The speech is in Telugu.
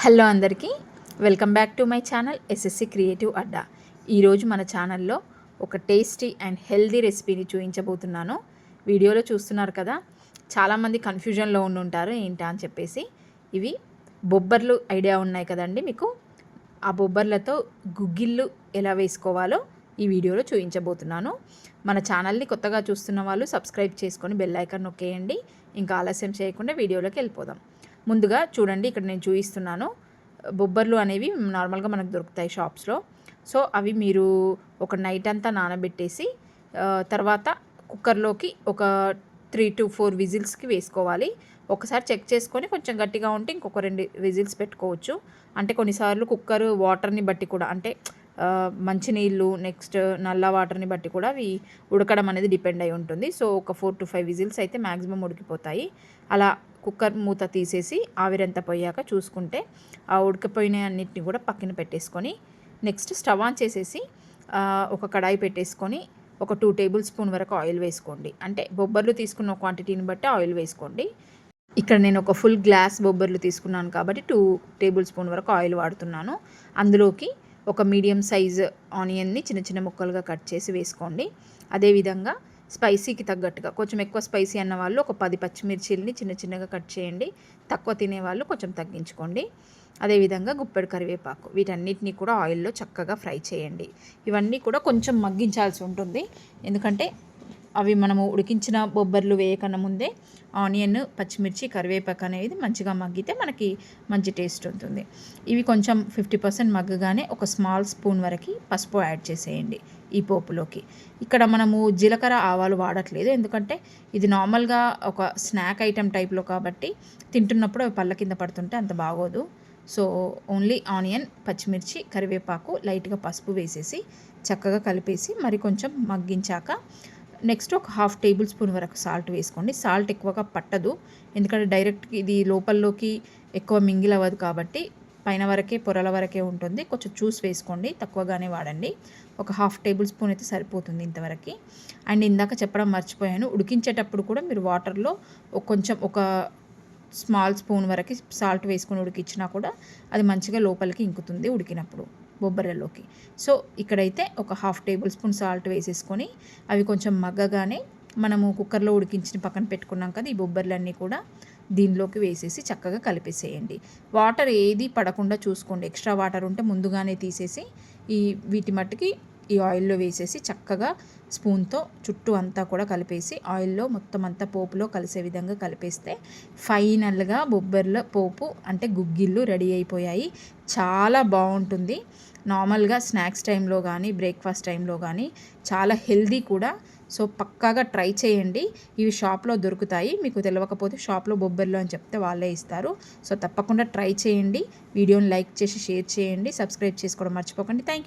హలో అందరికీ welcome back to my channel SSC creative అడ్డా. ఈరోజు మన ఛానల్లో ఒక టేస్టీ అండ్ హెల్దీ రెసిపీని చూపించబోతున్నాను. వీడియోలో చూస్తున్నారు కదా చాలామంది కన్ఫ్యూజన్లో ఉండి ఉంటారు ఏంటా అని చెప్పేసి. ఇవి బొబ్బర్లు ఐడియా ఉన్నాయి కదండి మీకు? ఆ బొబ్బర్లతో గుగ్గిళ్ళు ఎలా వేసుకోవాలో ఈ వీడియోలో చూపించబోతున్నాను. మన ఛానల్ని కొత్తగా చూస్తున్న వాళ్ళు సబ్స్క్రైబ్ చేసుకొని బెల్ ఐకాన్ నొక్కేయండి. ఇంకా ఆలస్యం చేయకుండా వీడియోలోకి వెళ్ళిపోదాం. ముందుగా చూడండి ఇక్కడ నేను చూపిస్తున్నాను. బొబ్బర్లు అనేవి నార్మల్గా మనకు దొరుకుతాయి షాప్స్లో. సో అవి మీరు ఒక నైట్ అంతా నానబెట్టేసి తర్వాత కుక్కర్లోకి ఒక త్రీ టు ఫోర్ విజిల్స్కి వేసుకోవాలి. ఒకసారి చెక్ చేసుకొని కొంచెం గట్టిగా ఉంటే ఇంకొక రెండు విజిల్స్ పెట్టుకోవచ్చు. అంటే కొన్నిసార్లు కుక్కర్ వాటర్ని బట్టి కూడా అంటే మంచినీళ్ళు నెక్స్ట్ నల్ల వాటర్ని బట్టి కూడా అవి ఉడకడం అనేది డిపెండ్ అయి ఉంటుంది. సో ఒక ఫోర్ టు ఫైవ్ విజిల్స్ అయితే మ్యాక్సిమం ఉడికిపోతాయి. అలా కుక్కర్ మూత తీసేసి ఆవిరంతా పోయాక చూసుకుంటే ఆ ఉడకపోయిన అన్నిటిని కూడా పక్కన పెట్టేసుకొని నెక్స్ట్ స్టవ్ ఆన్ చేసేసి ఒక కడాయి పెట్టేసుకొని ఒక టూ టేబుల్ స్పూన్ వరకు ఆయిల్ వేసుకోండి. అంటే బొబ్బర్లు తీసుకున్న క్వాంటిటీని బట్టి ఆయిల్ వేసుకోండి. ఇక్కడ నేను ఒక ఫుల్ గ్లాస్ బొబ్బర్లు తీసుకున్నాను కాబట్టి టూ టేబుల్ స్పూన్ వరకు ఆయిల్ వాడుతున్నాను. అందులోకి ఒక మీడియం సైజ్ ఆనియన్ని చిన్న చిన్న ముక్కలుగా కట్ చేసి వేసుకోండి. అదేవిధంగా స్పైసీకి తగ్గట్టుగా. కొంచెం ఎక్కువ స్పైసీ అన్న వాళ్ళు ఒక పది పచ్చిమిర్చిల్ని చిన్న చిన్నగా కట్ చేయండి. తక్కువ తినేవాళ్ళు కొంచెం తగ్గించుకోండి. అదేవిధంగా గుప్పెడు కరివేపాకు. వీటన్నిటిని కూడా ఆయిల్లో చక్కగా ఫ్రై చేయండి. ఇవన్నీ కూడా కొంచెం మగ్గించాల్సి ఉంటుంది. ఎందుకంటే అవి మనము ఉడికించిన బొబ్బర్లు వేయకన్నా ముందే ఆనియన్ పచ్చిమిర్చి కరివేపాకు అనేది మంచిగా మగ్గితే మనకి మంచి టేస్ట్ ఉంటుంది. ఇవి కొంచెం ఫిఫ్టీ పర్సెంట్ మగ్గగానే ఒక స్మాల్ స్పూన్ వరకు పసుపు యాడ్ చేసేయండి ఈ పోపులోకి. ఇక్కడ మనము జీలకర్ర ఆవాలు వాడట్లేదు ఎందుకంటే ఇది నార్మల్గా ఒక స్నాక్ ఐటెం టైప్లో కాబట్టి తింటున్నప్పుడు అవి పళ్ళ కింద పడుతుంటే అంత బాగోదు. సో ఓన్లీ ఆనియన్ పచ్చిమిర్చి కరివేపాకు లైట్గా పసుపు వేసేసి చక్కగా కలిపేసి మరి కొంచెం మగ్గించాక నెక్స్ట్ ఒక హాఫ్ టేబుల్ స్పూన్ వరకు సాల్ట్ వేసుకోండి. సాల్ట్ ఎక్కువగా పట్టదు. ఎందుకంటే డైరెక్ట్ ఇది లోపల్లోకి ఎక్కువ మింగిల్ అవ్వదు కాబట్టి పైన వరకే పొరల వరకే ఉంటుంది. కొంచెం చూస్ వేసుకోండి. తక్కువగానే వాడండి. ఒక హాఫ్ టేబుల్ స్పూన్ అయితే సరిపోతుంది ఇంతవరకు. అండ్ ఇందాక చెప్పడం మర్చిపోయాను. ఉడికించేటప్పుడు కూడా మీరు వాటర్లో కొంచెం ఒక స్మాల్ స్పూన్ వరకు సాల్ట్ వేసుకొని ఉడికించినా కూడా అది మంచిగా లోపలికి ఇంకుతుంది ఉడికినప్పుడు. బొబ్బర్లలోకి. సో ఇక్కడైతే ఒక హాఫ్ టేబుల్ స్పూన్ సాల్ట్ వేసేసుకొని అవి కొంచెం మగ్గగానే మనము కుక్కర్లో ఉడికించిన పక్కన పెట్టుకున్నాం కదా ఈ బొబ్బర్లన్నీ కూడా దీనిలోకి వేసేసి చక్కగా కలిపేసేయండి. వాటర్ ఏది పడకుండా చూసుకోండి. ఎక్స్ట్రా వాటర్ ఉంటే ముందుగానే తీసేసి ఈ వీటి మట్టుకి ఈ ఆయిల్లో వేసేసి చక్కగా స్పూన్తో చుట్టూ అంతా కూడా కలిపేసి ఆయిల్లో మొత్తం అంతా పోపులో కలిసే విధంగా కలిపేస్తే ఫైనల్గా బొబ్బర్ల పోపు అంటే గుగ్గిళ్ళు రెడీ అయిపోయాయి. చాలా బాగుంటుంది. నార్మల్గా స్నాక్స్ టైంలో కానీ బ్రేక్ఫాస్ట్ టైంలో కానీ చాలా హెల్దీ కూడా. సో పక్కాగా ట్రై చేయండి. ఇవి షాప్లో దొరుకుతాయి. మీకు తెలియకపోతే షాప్లో బొబ్బర్లు అని చెప్తే వాళ్ళే ఇస్తారు. సో తప్పకుండా ట్రై చేయండి. వీడియోని లైక్ చేసి షేర్ చేయండి. సబ్స్క్రైబ్ చేసుకోవడం మర్చిపోకండి. Thank you